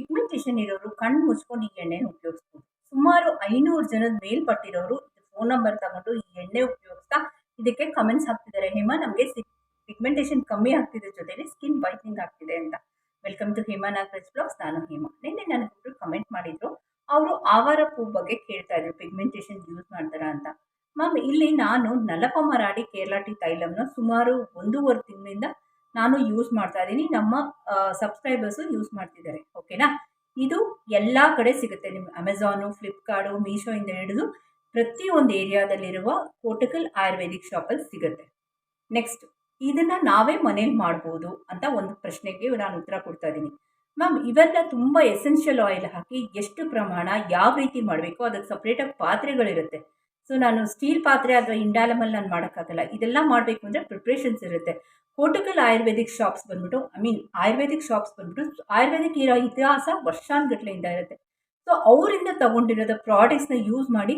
Pigmentation ಇರೋರು ಕಣ್ಣು ಮುಚ್ಕೊಂಡು ಈ ಎಣ್ಣೆನ ಉಪಯೋಗಿಸ್ಬೋದು. ಸುಮಾರು ಐನೂರು ಜನದ ಮೇಲ್ಪಟ್ಟಿರೋರು ಫೋನ್ ನಂಬರ್ ತಗೊಂಡು ಈ ಎಣ್ಣೆ ಉಪಯೋಗಿಸ್ತಾ ಇದಕ್ಕೆ ಕಮೆಂಟ್ಸ್ ಹಾಕ್ತಿದ್ದಾರೆ. ಹೇಮಾ, ನಮಗೆ ಪಿಗ್ಮೆಂಟೇಷನ್ ಕಮ್ಮಿ ಆಗ್ತಿದೆ ಜೊತೆಗೆ ಸ್ಕಿನ್ ವೈಟ್ನಿಂಗ್ ಆಗ್ತಿದೆ ಅಂತ. Welcome to Hema Nagaraj vlogs ನಾನು ಹೇಮಾ. ನಿನ್ನೆ ನನಗೊಬ್ರು ಕಮೆಂಟ್ ಮಾಡಿದ್ರು, ಅವರು ಆವಾರ ಪೂ ಬಗ್ಗೆ ಕೇಳ್ತಾ ಇದ್ರು ಪಿಗ್ಮೆಂಟೇಷನ್ ಯೂಸ್ ಮಾಡ್ತಾರಾ ಅಂತ. ಮ್ಯಾಮ್, ಇಲ್ಲಿ ನಾನು ನಲಪ ಮರಾಡಿ ಕೇರಳ ಟಿ ತೈಲಮ್ನ ಸುಮಾರು ಒಂದೂವರೆ ತಿಂಗಳಿಂದ ನಾನು ಯೂಸ್ ಮಾಡ್ತಾ ಇದ್ದೀನಿ. ನಮ್ಮ ಸಬ್ಸ್ಕ್ರೈಬರ್ಸು ಯೂಸ್ ಮಾಡ್ತಿದ್ದಾರೆ. ಓಕೆನಾ ಇದು ಎಲ್ಲ ಕಡೆ ಸಿಗುತ್ತೆ. ನಿಮ್ಮ ಅಮೆಝಾನು ಫ್ಲಿಪ್ಕಾರ್ಟು ಮೀಶೋಯಿಂದ ಹಿಡಿದು ಪ್ರತಿಯೊಂದು ಏರಿಯಾದಲ್ಲಿರುವ ಕೋಟಕಲ್ ಆಯುರ್ವೇದಿಕ್ ಶಾಪಲ್ಲಿ ಸಿಗುತ್ತೆ. ನೆಕ್ಸ್ಟ್ ಇದನ್ನು ನಾವೇ ಮನೇಲಿ ಮಾಡ್ಬೋದು ಅಂತ ಒಂದು ಪ್ರಶ್ನೆಗೆ ನಾನು ಉತ್ತರ ಕೊಡ್ತಾ ಇದ್ದೀನಿ. ಮ್ಯಾಮ್ ಇವೆಲ್ಲ ತುಂಬ ಎಸೆನ್ಷಿಯಲ್ ಆಯಿಲ್ ಹಾಕಿ ಎಷ್ಟು ಪ್ರಮಾಣ ಯಾವ ರೀತಿ ಮಾಡಬೇಕು? ಅದಕ್ಕೆ ಸಪ್ರೇಟಾಗಿ ಪಾತ್ರೆಗಳಿರುತ್ತೆ. ಸೊ ನಾನು ಸ್ಟೀಲ್ ಪಾತ್ರೆ ಅಥವಾ ಇಂಡಾಲಮಲ್ಲಿ ನಾನು ಮಾಡೋಕ್ಕಾಗಲ್ಲ. ಇದೆಲ್ಲ ಮಾಡಬೇಕು ಅಂದರೆ ಪ್ರಿಪ್ರೇಷನ್ಸ್ ಇರುತ್ತೆ. ಕೋಟಕಲ್ ಆಯುರ್ವೇದಿಕ್ ಶಾಪ್ಸ್ ಬಂದ್ಬಿಟ್ಟು ಐ ಮೀನ್ ಆಯುರ್ವೇದಿಕ್ ಶಾಪ್ಸ್ ಬಂದ್ಬಿಟ್ಟು ಆಯುರ್ವೇದಿಕ್ ಇರೋ ಇತಿಹಾಸ ವರ್ಷಾನುಗಟ್ಲೆಯಿಂದ ಇರುತ್ತೆ. ಸೊ ಅವರಿಂದ ತಗೊಂಡಿರೋದ ಪ್ರಾಡಕ್ಟ್ಸ್ನ ಯೂಸ್ ಮಾಡಿ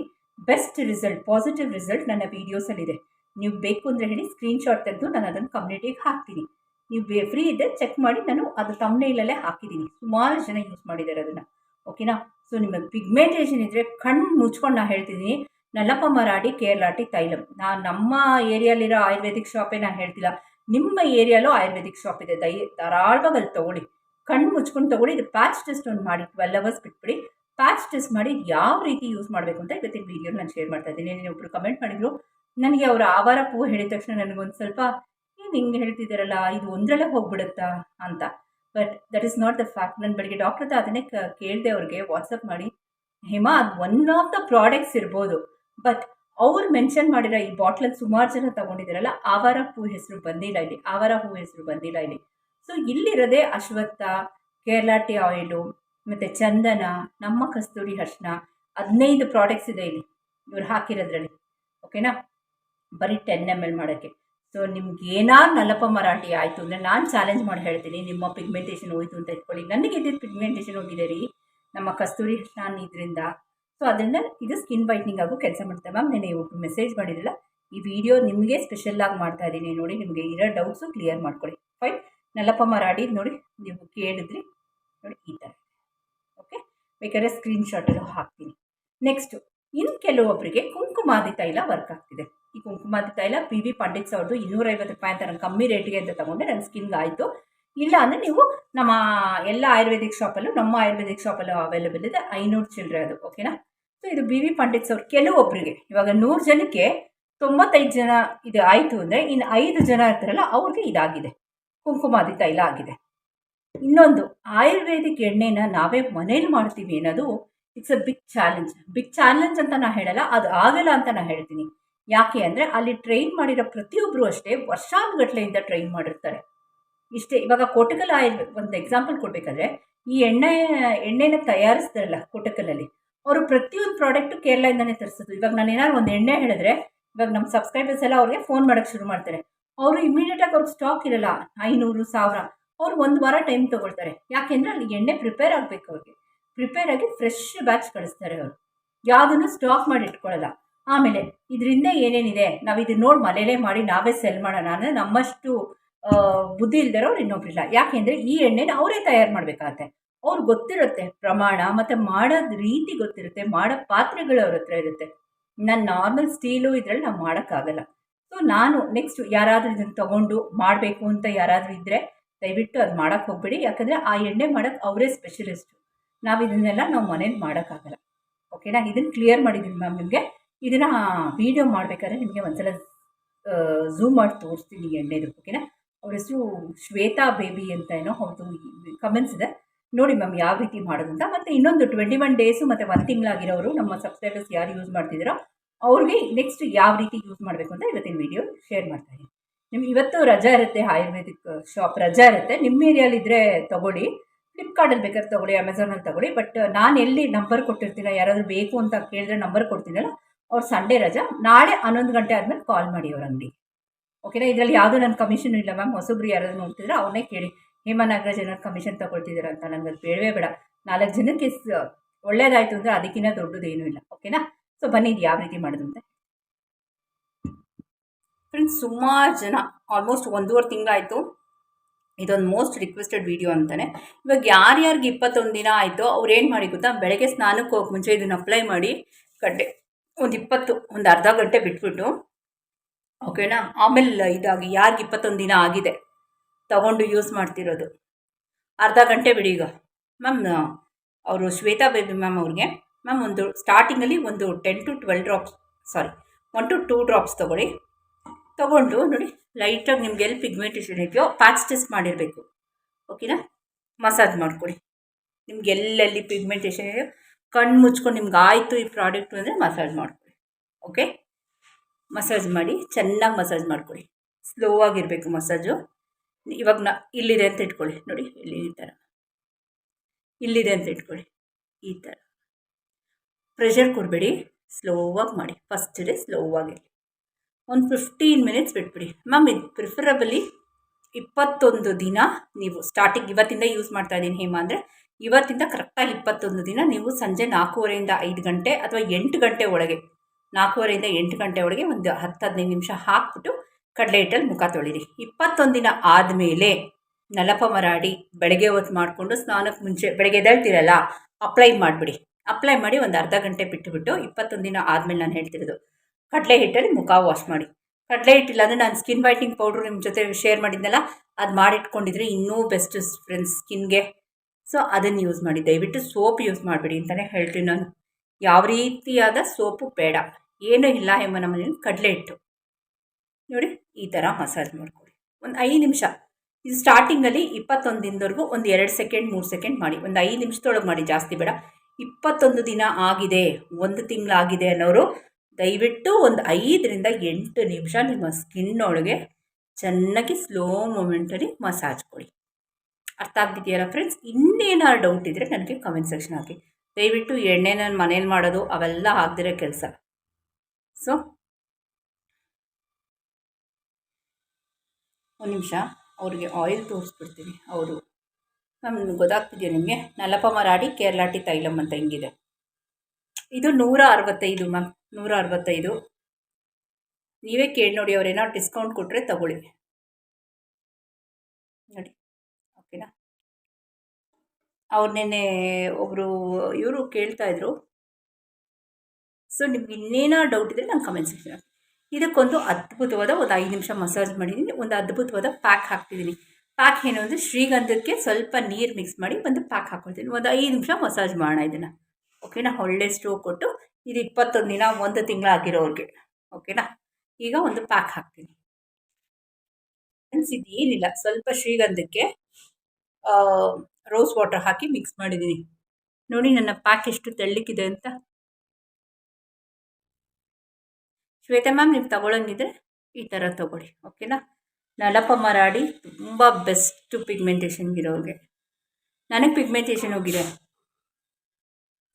ಬೆಸ್ಟ್ ರಿಸಲ್ಟ್ ಪಾಸಿಟಿವ್ ರಿಸಲ್ಟ್ ನನ್ನ ವೀಡಿಯೋಸಲ್ಲಿದೆ ನೀವು ಬೇಕು ಅಂದರೆ ಹೇಳಿ ಸ್ಕ್ರೀನ್ಶಾಟ್ ತೆಗೆದು ನಾನು ಅದನ್ನು ಕಮ್ಯುನಿಟಿಗೆ ಹಾಕ್ತೀನಿ. ನೀವು ಬೇ ಫ್ರೀ ಇದೆ ಚೆಕ್ ಮಾಡಿ ನಾನು ಅದು ತಮ್ಮನೇಲಲ್ಲೇ ಹಾಕಿದ್ದೀನಿ ಸುಮಾರು ಜನ ಯೂಸ್ ಮಾಡಿದ್ದಾರೆ ಅದನ್ನು. ಓಕೆನಾ ಸೊ ನಿಮಗೆ ಪಿಗ್ಮೆಂಟೇಷನ್ ಇದ್ದರೆ ಕಣ್ಣು ಮುಚ್ಕೊಂಡು ನಾನು ಹೇಳ್ತಿದ್ದೀನಿ ನಲ್ಲಪ್ಪ ಮರಾಠಿ, ಕೇರಳಾಟಿ, ತೈಲಂ. ನಾನು ನಮ್ಮ ಏರಿಯಾಲಿರೋ ಆಯುರ್ವೇದಿಕ್ ಶಾಪೇ ನಾನು ಹೇಳ್ತಿಲ್ಲ. ನಿಮ್ಮ ಏರಿಯಾಲೂ ಆಯುರ್ವೇದಿಕ್ ಶಾಪ್ ಇದೆ. ದಯ, ಧಾರಾಳವಾಗಿ ಅಲ್ಲಿ ತೊಗೊಳ್ಳಿ. ಕಣ್ಣು ಮುಚ್ಕೊಂಡು ತೊಗೊಳ್ಳಿ. ಇದು ಪ್ಯಾಚ್ ಟೆಸ್ಟ್ ಒಂದು ಮಾಡಿ. ಟ್ವೆಲ್ ಅವರ್ಸ್ ಬಿಟ್ಬಿಡಿ. ಪ್ಯಾಚ್ ಟೆಸ್ಟ್ ಮಾಡಿ ಯಾವ ರೀತಿ ಯೂಸ್ ಮಾಡಬೇಕು ಅಂತ ಇವತ್ತಿನ ವೀಡಿಯೋ ನಾನು ಶೇರ್ ಮಾಡ್ತಾ ಇದ್ದೀನಿ. ನೀನು ಒಬ್ಬರು ಕಮೆಂಟ್ ಮಾಡಿದ್ರು, ನನಗೆ ಅವರ ಆವಾರ ಪೂ ಹೇಳಿದ ತಕ್ಷಣ ನನಗೊಂದು ಸ್ವಲ್ಪ ಏನು ಹಿಂಗೆ ಹೇಳ್ತಿದ್ದಾರಲ್ಲ ಇದು ಒಂದರಲ್ಲೇ ಹೋಗ್ಬಿಡುತ್ತಾ? ಅಂತ. But that is not the fact ನನ್ನ ಬೆಳಗ್ಗೆ ಡಾಕ್ಟರ್ ಹತ್ರ ಅದನ್ನೇ ಕೇಳಿದೆ ಅವ್ರಿಗೆ ವಾಟ್ಸಪ್ ಮಾಡಿ, ಹಿಮಾ, ಅದು ಒನ್ ಆಫ್ ದ ಪ್ರಾಡಕ್ಟ್ಸ್ ಇರ್ಬೋದು. ಬಟ್ ಅವ್ರು ಮೆನ್ಷನ್ ಮಾಡಿರೋ ಈ ಬಾಟ್ಲಲ್ಲಿ ಸುಮಾರು ಜನ ತಗೊಂಡಿದ್ದೀರಲ್ಲ, ಅವರ ಹೂ ಹೆಸರು ಬಂದಿಲ್ಲ ಇಲ್ಲಿ, ಅವರ ಹೂ ಹೆಸರು ಬಂದಿಲ್ಲ ಇಲ್ಲಿ. ಸೊ ಇಲ್ಲಿರೋದೇ ಅಶ್ವತ್ಥ ಕೇರಳ ಆಯಿಲು ಮತ್ತು ಚಂದನ, ನಮ್ಮ ಕಸ್ತೂರಿ ಹರ್ಷಣ ಹದಿನೈದು ಪ್ರಾಡಕ್ಟ್ಸ್ ಇದೆ ಇಲ್ಲಿ, ಇವ್ರು ಹಾಕಿರೋದ್ರಲ್ಲಿ. ಓಕೆನಾ ಬರೀ ಟೆನ್ ಎಂ ಎಲ್ ಮಾಡೋಕ್ಕೆ. ಸೊ ನಿಮ್ಗೆ ಏನಾರು ನಲಪ ಮರಾಠಿ ಆಯಿತು ಅಂದರೆ ನಾನು ಚಾಲೆಂಜ್ ಮಾಡಿ ಹೇಳ್ತೀನಿ, ನಿಮ್ಮ ಪಿಗ್ಮೆಂಟೇಷನ್ ಹೋಯ್ತು ಅಂತ ಇಟ್ಕೊಳ್ಳಿ. ನನಗೆ ಇದ್ದಿದ್ದು ಪಿಗ್ಮೆಂಟೇಷನ್ ಹೋಗಿದೆ ರೀ. ನಮ್ಮ ಕಸ್ತೂರಿ ಹರ್ಷಣ ಇದರಿಂದ ಸೊ ಅದರಿಂದ ಇದು ಸ್ಕಿನ್ ವೈಟ್ನಿಂಗ್ ಆಗೋ ಕೆಲಸ ಮಾಡುತ್ತೆ ಮ್ಯಾಮ್ ನಾನು ಒಬ್ಬರು ಮೆಸೇಜ್ ಮಾಡಿರಲ್ಲ ಈ ವಿಡಿಯೋ ನಿಮಗೆ ಸ್ಪೆಷಲ್ಲಾಗಿ ಮಾಡ್ತಾ ಇದ್ದೀನಿ ನೋಡಿ, ನಿಮಗೆ ಇರೋ ಡೌಟ್ಸು ಕ್ಲಿಯರ್ ಮಾಡ್ಕೊಳ್ಳಿ ಫೈನ್ ನಲಪ ಮರಾಡಿ, ನೋಡಿ, ನೀವು ಕೇಳಿದ್ರಿ, ನೋಡಿ, ಈ ಥರ ಓಕೆ ಬೇಕಾದ್ರೆ ಸ್ಕ್ರೀನ್ಶಾಟಲ್ಲೂ ಹಾಕ್ತೀನಿ. ನೆಕ್ಸ್ಟು ಇನ್ನು ಕೆಲವೊಬ್ಬರಿಗೆ ಕುಂಕುಮಾದಿ ತೈಲ ವರ್ಕ್ ಆಗ್ತಿದೆ. ಈ ಕುಂಕುಮಾದಿ ತೈಲ ಪಿ ವಿ ಪಂಡಿತ್ ಅವ್ರದ್ದು ಇನ್ನೂರೈವತ್ತು ರೂಪಾಯಿ ಅಂತ ನಾನು ಕಮ್ಮಿ ರೇಟಿಗೆ ಅಂತ ತೊಗೊಂಡೆ ನನ್ನ ಸ್ಕಿನ್ಗೆ ಆಯಿತು. ಇಲ್ಲ ಅಂದರೆ ನೀವು ನಮ್ಮ ಎಲ್ಲ ಆಯುರ್ವೇದಿಕ್ ಶಾಪಲ್ಲೂ ನಮ್ಮ ಆಯುರ್ವೇದಿಕ್ ಶಾಪಲ್ಲೂ ಅವೈಲೇಬಲ್ ಇದೆ, ಐನೂರು ಚಿಲ್ಲರೆ ಅದು. ಓಕೆನಾ ಸೊ ಇದು ಬಿ ವಿ ಪಂಡಿತ್ಸ್ ಅವ್ರು ಕೆಲವೊಬ್ಬರಿಗೆ ಇವಾಗ ನೂರು ಜನಕ್ಕೆ ತೊಂಬತ್ತೈದು ಜನ ಇದು ಆಯಿತು ಅಂದರೆ ಇನ್ನು ಐದು ಜನ ಇರ್ತಾರಲ್ಲ, ಅವ್ರಿಗೆ ಇದಾಗಿದೆ. ಕುಂಕುಮಾದಿ ತೈಲ ಆಗಿದೆ. ಇನ್ನೊಂದು, ಆಯುರ್ವೇದಿಕ್ ಎಣ್ಣೆನ ನಾವೇ ಮನೇಲಿ ಮಾಡ್ತೀವಿ ಅನ್ನೋದು it's a big challenge big challenge ಅಂತ ನಾನು ಹೇಳಲ್ಲ, ಅದು ಆಗಲ್ಲ ಅಂತ ನಾನು ಹೇಳ್ತೀನಿ. ಯಾಕೆ ಅಂದರೆ ಅಲ್ಲಿ ಟ್ರೈನ್ ಮಾಡಿರೋ ಪ್ರತಿಯೊಬ್ಬರು ಅಷ್ಟೇ ವರ್ಷಾನುಗಟ್ಲೆಯಿಂದ ಟ್ರೈನ್ ಮಾಡಿರ್ತಾರೆ. ಇಷ್ಟೇ, ಇವಾಗ ಕೋಟಕಲ್ ಆಯಿಲ್ ಒಂದು ಎಕ್ಸಾಂಪಲ್ ಕೊಡಬೇಕಾದ್ರೆ, ಈ ಎಣ್ಣೆ ಎಣ್ಣೆನ ತಯಾರಿಸ್ತಾರಲ್ಲ ಕೋಟಕಲಲ್ಲಿ ಅವರು ಪ್ರತಿಯೊಂದು ಪ್ರಾಡಕ್ಟು ಕೇರಳದಿಂದನೇ ತರಿಸೋದು ಇವಾಗ ನಾನು ಏನಾದ್ರು ಒಂದು ಎಣ್ಣೆ ಹೇಳಿದ್ರೆ, ಇವಾಗ ನಮ್ಮ ಸಬ್ಸ್ಕ್ರೈಬರ್ಸ್ ಎಲ್ಲ ಅವ್ರಿಗೆ ಫೋನ್ ಮಾಡೋಕ್ಕೆ ಶುರು ಮಾಡ್ತಾರೆ. ಅವರು ಇಮಿಡಿಯೇಟಾಗಿ ಅವ್ರಿಗೆ ಸ್ಟಾಕ್ ಇರಲ್ಲ. ಐನೂರು, ಸಾವಿರ. ಅವ್ರು ಒಂದು ವಾರ ಟೈಮ್ ತೊಗೊಳ್ತಾರೆ. ಯಾಕೆಂದರೆ ಅಲ್ಲಿ ಎಣ್ಣೆ ಪ್ರಿಪೇರ್ ಆಗಬೇಕು ಅವ್ರಿಗೆ. ಪ್ರಿಪೇರ್ ಆಗಿ ಫ್ರೆಶ್ ಬ್ಯಾಚ್ ಕಳಿಸ್ತಾರೆ ಅವರು. ಯಾವುದನ್ನು ಸ್ಟಾಕ್ ಮಾಡಿ ಇಟ್ಕೊಳ್ಳಲ್ಲ. ಆಮೇಲೆ ಇದರಿಂದ ಏನೇನಿದೆ? ನಾವು ಇದನ್ನ ನೋಡಿ ಮನೇಲೇ ಮಾಡಿ ನಾವೇ ಸೆಲ್ ಮಾಡೋಣ ಅಂದರೆ ನಮ್ಮಷ್ಟು ಬುದ್ಧಿ ಇಲ್ದಿರೋರು ಇನ್ನೊಬ್ರಿಲ್ಲ. ಯಾಕೆಂದರೆ ಈ ಎಣ್ಣೆನ ಅವರೇ ತಯಾರು ಮಾಡಬೇಕಾಗತ್ತೆ. ಅವ್ರಿಗೆ ಗೊತ್ತಿರುತ್ತೆ ಪ್ರಮಾಣ, ಮತ್ತು ಮಾಡೋದು ರೀತಿ ಗೊತ್ತಿರುತ್ತೆ, ಮಾಡೋ ಪಾತ್ರೆಗಳು ಅವ್ರ ಹತ್ರ ಇರುತ್ತೆ. ನಾನು ನಾರ್ಮಲ್ ಸ್ಟೀಲು ಇದರಲ್ಲಿ ನಾವು ಮಾಡೋಕ್ಕಾಗಲ್ಲ. ಸೊ ನಾನು ನೆಕ್ಸ್ಟ್ ಯಾರಾದರೂ ಇದನ್ನು ತೊಗೊಂಡು ಮಾಡಬೇಕು ಅಂತ ಯಾರಾದರೂ ಇದ್ದರೆ ದಯವಿಟ್ಟು ಅದು ಮಾಡೋಕ್ಕೆ ಹೋಗ್ಬೇಡಿ. ಯಾಕಂದರೆ ಆ ಎಣ್ಣೆ ಮಾಡೋಕ್ಕೆ ಅವರೇ ಸ್ಪೆಷಲಿಸ್ಟು ನಾವು ಇದನ್ನೆಲ್ಲ ನಾವು ಮನೇಲಿ ಮಾಡೋಕ್ಕಾಗಲ್ಲ. ಓಕೆನಾ ಇದನ್ನು ಕ್ಲಿಯರ್ ಮಾಡಿದ್ದೀನಿ ಮ್ಯಾಮ್ ನಿಮಗೆ. ಇದನ್ನು ವೀಡಿಯೋ ಮಾಡಬೇಕಾದ್ರೆ ನಿಮಗೆ ಒಂದ್ಸಲ ಝೂಮ್ ಮಾಡಿ ತೋರಿಸ್ತೀನಿ ಎಣ್ಣೆದು. ಓಕೆನಾ ಅವ್ರ ಹೆಸರು ಶ್ವೇತಾ ಬೇಬಿ ಅಂತ ಏನೋ ಅವ್ರದ್ದು ಕಮೆಂಟ್ಸ್ ಇದೆ. ನೋಡಿ ಮ್ಯಾಮ್ ಯಾವ ರೀತಿ ಮಾಡೋದಂತ ಮತ್ತೆ ಇನ್ನೊಂದು ಟ್ವೆಂಟಿ ಒನ್ ಡೇಸು ಮತ್ತು ಒಂದು ತಿಂಗಳಾಗಿರೋರು, ನಮ್ಮ ಸಬ್ಸ್ಕ್ರೈಬರ್ಸ್ ಯಾರು ಯೂಸ್ ಮಾಡ್ತಿದ್ದೀರೋ, ಅವ್ರಿಗೆ ನೆಕ್ಸ್ಟ್ ಯಾವ ರೀತಿ ಯೂಸ್ ಮಾಡಬೇಕು ಅಂತ ಇವತ್ತಿನ ವಿಡಿಯೋ ಶೇರ್ ಮಾಡ್ತಾಯಿದ್ದೀನಿ ನಿಮ್ಗೆ ಇವತ್ತು ರಜಾ ಇರುತ್ತೆ, ಆಯುರ್ವೇದಿಕ್ ಶಾಪ್ ರಜಾ ಇರುತ್ತೆ. ನಿಮ್ಮ ಏರಿಯಾಲಿದ್ದರೆ ತೊಗೊಳ್ಳಿ. ಫ್ಲಿಪ್ಕಾರ್ಟಲ್ಲಿ ಬೇಕಾದ್ರೆ ತೊಗೊಳ್ಳಿ ಅಮೆಝಾನಲ್ಲಿ ತೊಗೊಳ್ಳಿ. ಬಟ್ ನಾನು ಎಲ್ಲಿ ನಂಬರ್ ಕೊಟ್ಟಿರ್ತೀನ, ಯಾರಾದರೂ ಬೇಕು ಅಂತ ಕೇಳಿದ್ರೆ ನಂಬರ್ ಕೊಡ್ತೀನಲ್ಲ, ಅವ್ರು ಸಂಡೇ ರಜಾ. ನಾಳೆ ಹನ್ನೊಂದು ಗಂಟೆ ಆದಮೇಲೆ ಕಾಲ್ ಮಾಡಿ ಅವ್ರ ಅಂಗಡಿ ಓಕೆನಾ ಇದರಲ್ಲಿ ಯಾವುದೂ ನನ್ನ ಕಮಿಷನ್ ಇಲ್ಲ ಮ್ಯಾಮ್. ಹೊಸಬ್ರು ಯಾರಾದರೂ ನೋಡ್ತಿದ್ರೆ ಅವನ್ನೇ ಕೇಳಿ. ಹೇಮಾ ನಾಗರಾಜ್ ಕಮಿಷನ್ ತಗೊಳ್ತಿದ್ದೀರಂತ ಅಂತ ನನಗೆ ಅದು ಬೇಡವೇ ಬೇಡ. ನಾಲ್ಕು ಜನಕ್ಕೆ ಒಳ್ಳೇದಾಯಿತು ಅಂದರೆ ಅದಕ್ಕಿಂತ ದೊಡ್ಡದೇನೂ ಇಲ್ಲ. ಓಕೆನಾ? ಸೊ ಬನ್ನಿ ಇದು ಯಾವ ರೀತಿ ಮಾಡೋದು ಅಂತ. ಫ್ರೆಂಡ್ಸ್ ಸುಮಾರು ಜನ ಆಲ್ಮೋಸ್ಟ್ ಒಂದೂವರೆ ತಿಂಗಳಾಯಿತು. ಇದೊಂದು ಮೋಸ್ಟ್ ರಿಕ್ವೆಸ್ಟೆಡ್ ವಿಡಿಯೋ ಅಂತಾನೆ. ಇವಾಗ ಯಾರ್ಯಾರಿಗೆ ಇಪ್ಪತ್ತೊಂದು ದಿನ ಆಯಿತು ಅವ್ರು ಏನು ಮಾಡಿ ಗೊತ್ತಾ? ಬೆಳಗ್ಗೆ ಸ್ನಾನಕ್ಕೆ ಹೋಗಿ ಮುಂಚೆ ಇದನ್ನು ಅಪ್ಲೈ ಮಾಡಿ ಗಡ್ಡೆ ಒಂದು ಇಪ್ಪತ್ತು, ಒಂದು ಅರ್ಧ ಗಂಟೆ ಬಿಟ್ಬಿಟ್ಟು, ಓಕೆನಾ? ಆಮೇಲೆ ಇದಾಗಿ ಯಾರಿಗೆ ಇಪ್ಪತ್ತೊಂದು ದಿನ ಆಗಿದೆ? ತಗೊಂಡು ಯೂಸ್ ಮಾಡ್ತಿರೋದು. ಅರ್ಧ ಗಂಟೆ ಬಿಡಿ ಈಗ. ಮ್ಯಾಮ್ ಅವರು ಶ್ವೇತಾ ಬೇಬಿ ಮ್ಯಾಮ್ ಅವ್ರಿಗೆ ಮ್ಯಾಮ್ ಒಂದು ಸ್ಟಾರ್ಟಿಂಗಲ್ಲಿ ಒಂದು ten to twelve drops sorry one to two drops ತೊಗೊಳ್ಳಿ. ತೊಗೊಂಡು ನೋಡಿ ಲೈಟಾಗಿ ನಿಮ್ಗೆ ಎಲ್ಲಿ ಪಿಗ್ಮೆಂಟೇಷನ್ ಇದೆಯೋ ಪ್ಯಾಚ್ ಟೆಸ್ಟ್ ಮಾಡಿರಬೇಕು. ಓಕೆನಾ ಮಸಾಜ್ ಮಾಡ್ಕೊಳ್ಳಿ ನಿಮ್ಗೆ ಎಲ್ಲೆಲ್ಲಿ ಪಿಗ್ಮೆಂಟೇಷನ್ ಇದೆಯೋ, ಕಣ್ಣು ಮುಚ್ಕೊಂಡು ನಿಮ್ಗೆ ಆಯಿತು ಈ ಪ್ರಾಡಕ್ಟು ಅಂದರೆ ಮಸಾಜ್ ಮಾಡ್ಕೊಳ್ಳಿ ಓಕೆ ಮಸಾಜ್ ಮಾಡಿ, ಚೆನ್ನಾಗಿ ಮಸಾಜ್ ಮಾಡ್ಕೊಳ್ಳಿ ಸ್ಲೋ ಆಗಿರಬೇಕು ಮಸಾಜು ಇವಾಗ ನಾ, ಇಲ್ಲಿದೆ ಅಂತ ಇಟ್ಕೊಳ್ಳಿ. ನೋಡಿ, ಇಲ್ಲಿ ಈ ಥರ. ಇಲ್ಲಿದೆ ಅಂತ ಇಟ್ಕೊಳ್ಳಿ. ಈ ಥರ. ಪ್ರೆಷರ್ ಕೊಡಬೇಡಿ. ಸ್ಲೋವಾಗಿ ಮಾಡಿ. ಫಸ್ಟ್ ಡೇ ಸ್ಲೋವಾಗಿ ಒಂದು ಫಿಫ್ಟೀನ್ ಮಿನಿಟ್ಸ್ ಬಿಟ್ಬಿಡಿ. ಮ್ಯಾಮ್ ಇದು ಪ್ರಿಫರಬಲಿ ಇಪ್ಪತ್ತೊಂದು ದಿನ ನೀವು ಸ್ಟಾರ್ಟಿಂಗ್ ಇವತ್ತಿಂದ ಯೂಸ್ ಮಾಡ್ತಾ ಇದ್ದೀನಿ ಹೇಮ ಅಂದರೆ, ಇವತ್ತಿಂದ ಕರೆಕ್ಟಾಗಿ ಇಪ್ಪತ್ತೊಂದು ದಿನ ನೀವು ಸಂಜೆ ನಾಲ್ಕೂವರೆಯಿಂದ ಐದು ಗಂಟೆ ಅಥವಾ ಎಂಟು ಗಂಟೆ ಒಳಗೆ, ನಾಲ್ಕೂವರೆಯಿಂದ ಎಂಟು ಗಂಟೆ ಒಳಗೆ ಒಂದು ಹತ್ತು ಹದಿನೈದು ನಿಮಿಷ ಹಾಕ್ಬಿಟ್ಟು ಕಡಲೆ ಹಿಟ್ಟಲ್ಲಿ ಮುಖ ತೊಳಿರಿ. ಇಪ್ಪತ್ತೊಂದು ದಿನ ಆದಮೇಲೆ ನಲಪ ಮರಾಡಿ ಬೆಳಗ್ಗೆ ಹೊತ್ತು ಮಾಡಿಕೊಂಡು ಸ್ನಾನಕ್ಕೆ ಮುಂಚೆ ಬೆಳಗ್ಗೆ ಎದ್ದೇಳ್ತೀರಲ್ಲ ಅಪ್ಲೈ ಮಾಡಿಬಿಡಿ. ಅಪ್ಲೈ ಮಾಡಿ ಒಂದು ಅರ್ಧ ಗಂಟೆ ಬಿಟ್ಟುಬಿಟ್ಟು ಇಪ್ಪತ್ತೊಂದು ದಿನ ಆದಮೇಲೆ ನಾನು ಹೇಳ್ತಿರೋದು, ಕಡಲೆ ಹಿಟ್ಟಲ್ಲಿ ಮುಖ ವಾಶ್ ಮಾಡಿ. ಕಡಲೆ ಹಿಟ್ಟಿಲ್ಲ ಅಂದರೆ ನಾನು ಸ್ಕಿನ್ ವೈಟ್ನಿಂಗ್ ಪೌಡ್ರು ನಿಮ್ಮ ಜೊತೆ ಶೇರ್ ಮಾಡಿದ್ನಲ್ಲ, ಅದು ಮಾಡಿಟ್ಕೊಂಡಿದ್ರೆ ಇನ್ನೂ ಬೆಸ್ಟ್ ಫ್ರೆಂಡ್ಸ್ ಸ್ಕಿನ್ಗೆ ಸೊ ಅದನ್ನು ಯೂಸ್ ಮಾಡಿ. ದಯವಿಟ್ಟು ಸೋಪ್ ಯೂಸ್ ಮಾಡಬೇಡಿ ಅಂತಲೇ ಹೇಳ್ತೀನಿ ನಾನು. ಯಾವ ರೀತಿಯಾದ ಸೋಪು ಬೇಡ. ಏನೂ ಇಲ್ಲ ಎಂಬ ನಮ್ಮ ಕಡಲೆ ಹಿಟ್ಟು. ನೋಡಿ, ಈ ಥರ ಮಸಾಜ್ ಮಾಡ್ಕೊಳ್ಳಿ. ಒಂದು ಐದು ನಿಮಿಷ. ಇದು ಸ್ಟಾರ್ಟಿಂಗಲ್ಲಿ ಇಪ್ಪತ್ತೊಂದು ದಿನದವರೆಗೂ ಒಂದು ಎರಡು ಸೆಕೆಂಡ್ ಮೂರು ಸೆಕೆಂಡ್ ಮಾಡಿ. ಒಂದು ಐದು ನಿಮಿಷದೊಳಗೆ ಮಾಡಿ, ಜಾಸ್ತಿ ಬೇಡ. ಇಪ್ಪತ್ತೊಂದು ದಿನ ಆಗಿದೆ, ಒಂದು ತಿಂಗಳಾಗಿದೆ ಅನ್ನೋರು, ದಯವಿಟ್ಟು ಒಂದು ಐದರಿಂದ ಎಂಟು ನಿಮಿಷ ನಿಮ್ಮ ಸ್ಕಿನ್ನೊಳಗೆ ಚೆನ್ನಾಗಿ ಸ್ಲೋ ಮೂಮೆಂಟಲ್ಲಿ ಮಸಾಜ್ ಕೊಡಿ. ಅರ್ಥ ಆಗ್ತಿದೆಯಲ್ಲ ಫ್ರೆಂಡ್ಸ್ ಇನ್ನೇನಾದ್ರು ಡೌಟ್ ಇದ್ದರೆ ನನಗೆ ಕಮೆಂಟ್ ಸೆಕ್ಷನ್ ಹಾಕಿ. ದಯವಿಟ್ಟು ಎಣ್ಣೆ ನಾನು ಮನೇಲಿ ಮಾಡೋದು ಅವೆಲ್ಲ ಆಗದಿರೋ ಕೆಲಸ. ಸೊ ಒಂದು ನಿಮಿಷ, ಅವ್ರಿಗೆ ಆಯಿಲ್ ತೋರಿಸ್ಬಿಡ್ತೀನಿ. ಅವರು ಮ್ಯಾಮ್ ಗೊತ್ತಾಗ್ತಿದೆಯಾ ನಿಮಗೆ? ನಲಪ ಮರಾಡಿ ಕೇರಳಾಟಿ ತೈಲಮ್ ಅಂತ ಹಿಂಗಿದೆ? ಇದು ನೂರ ಅರವತ್ತೈದು ಮ್ಯಾಮ್. ನೂರ ಅರವತ್ತೈದು ನೀವೇ ಕೇಳಿ ನೋಡಿ ಅವ್ರೇನೋ ಡಿಸ್ಕೌಂಟ್ ಕೊಟ್ಟರೆ ತಗೊಳ್ಳಿ. ನೋಡಿ, ಓಕೆನಾ? ಅವ್ರು ನೆನ್ನೆ ಒಬ್ಬರು ಇವರು ಕೇಳ್ತಾಯಿದ್ರು ಸೊ ನಿಮ್ಗೆ ಇನ್ನೇನೋ ಡೌಟ್ ಇದ್ದರೆ ನಂಗೆ ಕಮೆಂಟ್ ಸೆಕ್ಷನ್ ಇದಕ್ಕೊಂದು ಅದ್ಭುತವಾದ ಒಂದು ಐದು ನಿಮಿಷ ಮಸಾಜ್ ಮಾಡಿದ್ದೀನಿ. ಒಂದು ಅದ್ಭುತವಾದ ಪ್ಯಾಕ್ ಹಾಕ್ತಿದ್ದೀನಿ. ಪ್ಯಾಕ್ ಏನು ಅಂದರೆ ಶ್ರೀಗಂಧಕ್ಕೆ ಸ್ವಲ್ಪ ನೀರು ಮಿಕ್ಸ್ ಮಾಡಿ ಒಂದು ಪ್ಯಾಕ್ ಹಾಕ್ಕೊಳ್ತೀನಿ. ಒಂದು ಐದು ನಿಮಿಷ ಮಸಾಜ್ ಮಾಡೋಣ ಇದನ್ನು. ಓಕೆನಾ ಒಳ್ಳೆ ಸ್ಟೋವ್ ಕೊಟ್ಟು ಇದು ಇಪ್ಪತ್ತೊಂದು ದಿನ, ಒಂದು ತಿಂಗಳಾಗಿರೋರಿಗೆ. ಓಕೆನಾ ಈಗ ಒಂದು ಪ್ಯಾಕ್ ಹಾಕ್ತೀನಿ. ಫ್ರೆಂಡ್ಸ್ ಏನಿಲ್ಲ ಸ್ವಲ್ಪ ಶ್ರೀಗಂಧಕ್ಕೆ ರೋಸ್ ವಾಟರ್ ಹಾಕಿ ಮಿಕ್ಸ್ ಮಾಡಿದ್ದೀನಿ. ನೋಡಿ ನನ್ನ ಪ್ಯಾಕ್ ಎಷ್ಟು ತೆಳ್ಳಕ್ಕಿದೆ ಅಂತ ಶ್ವೇತಾ ಮ್ಯಾಮ್ ನೀವು ತಗೊಳ್ಳಂಗಿದ್ರೆ ಈ ಥರ ತೊಗೊಳ್ಳಿ ಓಕೆನಾ ನಲಪ ಮರಾಡಿ ತುಂಬ ಬೆಸ್ಟು ಪಿಗ್ಮೆಂಟೇಷನ್ಗಿರೋರಿಗೆ ನನಗೆ ಪಿಗ್ಮೆಂಟೇಷನ್ ಹೋಗಿದೆ.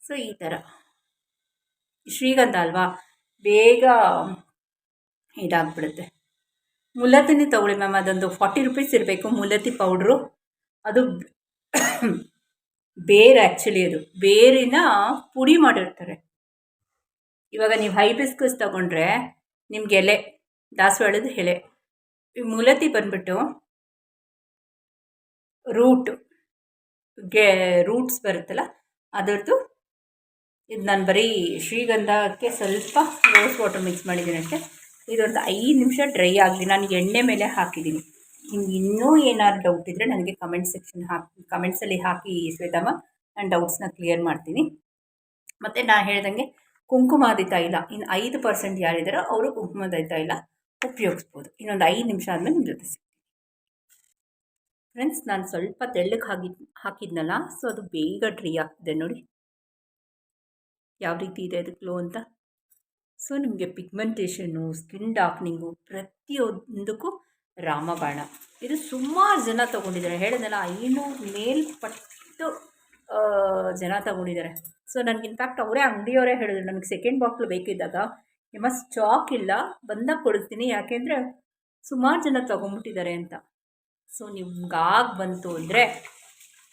ಸೊ ಈ ಥರ ಶ್ರೀಗಂಧ ಅಲ್ವಾ? ಬೇಗ ಇದಾಗ್ಬಿಡುತ್ತೆ. ಮುಲತಿನಿ ತಗೊಳ್ಳಿ ಮ್ಯಾಮ್ ಅದೊಂದು ಫಾರ್ಟಿ ರುಪೀಸ್ ಇರಬೇಕು ಮುಲತಿ ಪೌಡ್ರು ಅದು ಬೇರೆ ಆ್ಯಕ್ಚುಲಿ ಅದು. ಬೇರಿನ ಪುಡಿ ಮಾಡಿರ್ತಾರೆ. ಇವಾಗ ನೀವು ಹೈಬಿಸ್ಕಸ್ ತಗೊಂಡ್ರೆ ನಿಮ್ಗೆ ಎಲೆ, ದಾಸವಾಳದ ಎಲೆ, ಈ ಮೂಲತಿ ಬಂದ್ಬಿಟ್ಟು ರೂಟ್ಗೆ ರೂಟ್ಸ್ ಬರುತ್ತಲ್ಲ, ಅದರದ್ದು ಇದು ನಾನು ಬರೀ ಶ್ರೀಗಂಧಕ್ಕೆ ಸ್ವಲ್ಪ ರೋಸ್ ವಾಟರ್ ಮಿಕ್ಸ್ ಮಾಡಿದ್ದೀನಿ ಅಷ್ಟೇ. ಇದೊಂದು ಐದು ನಿಮಿಷ ಡ್ರೈ ಆಗಲಿ, ನಾನು ಎಣ್ಣೆ ಮೇಲೆ ಹಾಕಿದ್ದೀನಿ. ನಿಮ್ಗೆ ಇನ್ನೂ ಏನಾದ್ರು ಡೌಟ್ ಇದ್ದರೆ ನನಗೆ ಕಮೆಂಟ್ ಸೆಕ್ಷನ್ ಹಾಕಿ ಕಮೆಂಟ್ಸಲ್ಲಿ ಹಾಕಿ ಶ್ವೇತಮ್ಮ, ನಾನು ಡೌಟ್ಸ್ನ ಕ್ಲಿಯರ್ ಮಾಡ್ತೀನಿ. ಮತ್ತು ನಾನು ಹೇಳ್ದಂಗೆ ಕುಂಕುಮಾದಿ ತೈಲ ಇನ್ನು ಐದು ಪರ್ಸೆಂಟ್ ಯಾರಿದ್ದಾರೋ ಅವರು ಕುಂಕುಮದ ತೈಲ ಉಪಯೋಗಿಸ್ಬೋದು. ಇನ್ನೊಂದು ಐದು ನಿಮಿಷ ಆದಮೇಲೆ ನಿಮ್ಮ ಜೊತೆ ಫ್ರೆಂಡ್ಸ್ ನಾನು ಸ್ವಲ್ಪ ತೆಳ್ಳಗೆ ಹಾಕಿ, ಹಾಕಿದ್ನಲ್ಲ ಸೊ ಅದು ಬೇಗ ಡ್ರೈ ಆಗ್ತಿದೆ ನೋಡಿ. ಯಾವ ರೀತಿ ಇದೆ ಅದು ಗ್ಲೋ ಅಂತ? ಸೊ ನಿಮಗೆ ಪಿಗ್ಮೆಂಟೇಷನ್ನು, ಸ್ಕಿನ್ ಡಾರ್ಕ್ನಿಂಗು ಪ್ರತಿಯೊಂದಕ್ಕೂ ರಾಮಬಾಣ. ಇದು ಸುಮಾರು ಜನ ತೊಗೊಂಡಿದ್ದಾರೆ. ಹೇಳಿದ್ನಲ್ಲ, ಐನೂರು ಮೇಲ್ಪಟ್ಟು ಜನ ತಗೊಂಡಿದ್ದಾರೆ. ಸೊ ನನಗೆ ಇನ್ಫ್ಯಾಕ್ಟ್ ಅವರೇ ಅಂಗಡಿಯವರೇ ಹೇಳಿದ್ರು, ನನಗೆ ಸೆಕೆಂಡ್ ಬಾಟ್ಲು ಬೇಕಿದ್ದಾಗ ನಿಮ್ಮ ಸ್ಟಾಕ್ ಇಲ್ಲ ಬಂದಾಗ ಕೊಡ್ತೀನಿ, ಯಾಕೆಂದರೆ ಸುಮಾರು ಜನ ತಗೊಂಡ್ಬಿಟ್ಟಿದ್ದಾರೆ ಅಂತ. ಸೊ ನಿಮ್ಗಾಗಿ ಬಂತು ಅಂದರೆ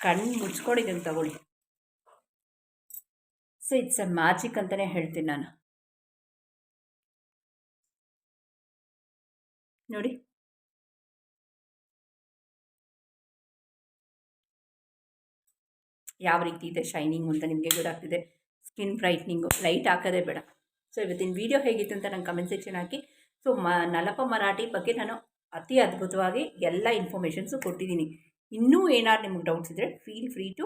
ಕಣ್ಣು ಮುಚ್ಕೊಂಡು ಇದನ್ನು ತಗೊಳ್ಳಿ. ಸೊ ಇಟ್ಸ್ ಅ ಮ್ಯಾಜಿಕ್ ಅಂತಲೇ ಹೇಳ್ತೀನಿ ನಾನು. ನೋಡಿ. ಯಾವ ರೀತಿ ಇದೆ? ಶೈನಿಂಗು ಅಂತ ನಿಮಗೆ ಗೊತ್ತಾಗ್ತಿದೆ. ಸ್ಕಿನ್ ಬ್ರೈಟ್ನಿಂಗು ಲೈಟ್ ಹಾಕೋದೇ ಬೇಡ. ಸೊ ಇವತ್ತಿನ ವೀಡಿಯೋ ಹೇಗಿತ್ತು ಅಂತ ನಂಗೆ ಕಮೆಂಟ್ ಸೆಕ್ಷನ್ ಹಾಕಿ. ಸೊ ಮ, ನಲಪ ಮರಾಠಿ ಬಗ್ಗೆ ನಾನು ಅತಿ ಅದ್ಭುತವಾಗಿ ಎಲ್ಲ ಇನ್ಫಾರ್ಮೇಷನ್ಸು ಕೊಟ್ಟಿದ್ದೀನಿ. ಇನ್ನೂ ಏನಾದ್ರು ನಿಮ್ಗೆ ಡೌಟ್ಸ್ ಇದ್ದರೆ feel free to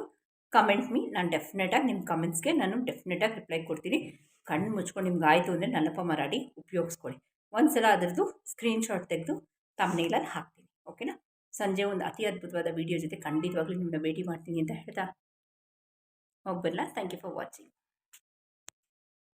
comment me ನಾನು ಡೆಫಿನೆಟಾಗಿ ನಿಮ್ಮ ಕಮೆಂಟ್ಸ್ಗೆ ನಾನು ಡೆಫಿನೆಟಾಗಿ ರಿಪ್ಲೈ ಕೊಡ್ತೀನಿ. ಕಣ್ಣು ಮುಚ್ಕೊಂಡು ನಿಮ್ಗೆ ಆಯಿತು ಅಂದರೆ ನಲಪ ಮರಾಠಿ ಉಪಯೋಗಿಸ್ಕೊಳ್ಳಿ. ಒಂದು ಸಲ ಅದರದ್ದು ಸ್ಕ್ರೀನ್ಶಾಟ್ ತೆಗೆದು ತಮ್ಮನೇಲಲ್ಲಿ ಹಾಕ್ತೀನಿ. ಓಕೆನಾ ಸಂಜೆ ಒಂದು ಅತಿ ಅದ್ಭುತವಾದ ವೀಡಿಯೋ ಜೊತೆ ಖಂಡಿತವಾಗ್ಲೂ ನಿಮ್ಮನ್ನ ಭೇಟಿ ಮಾಡ್ತೀನಿ ಅಂತ ಹೇಳ್ತಾ hope good luck. Thank you for watching.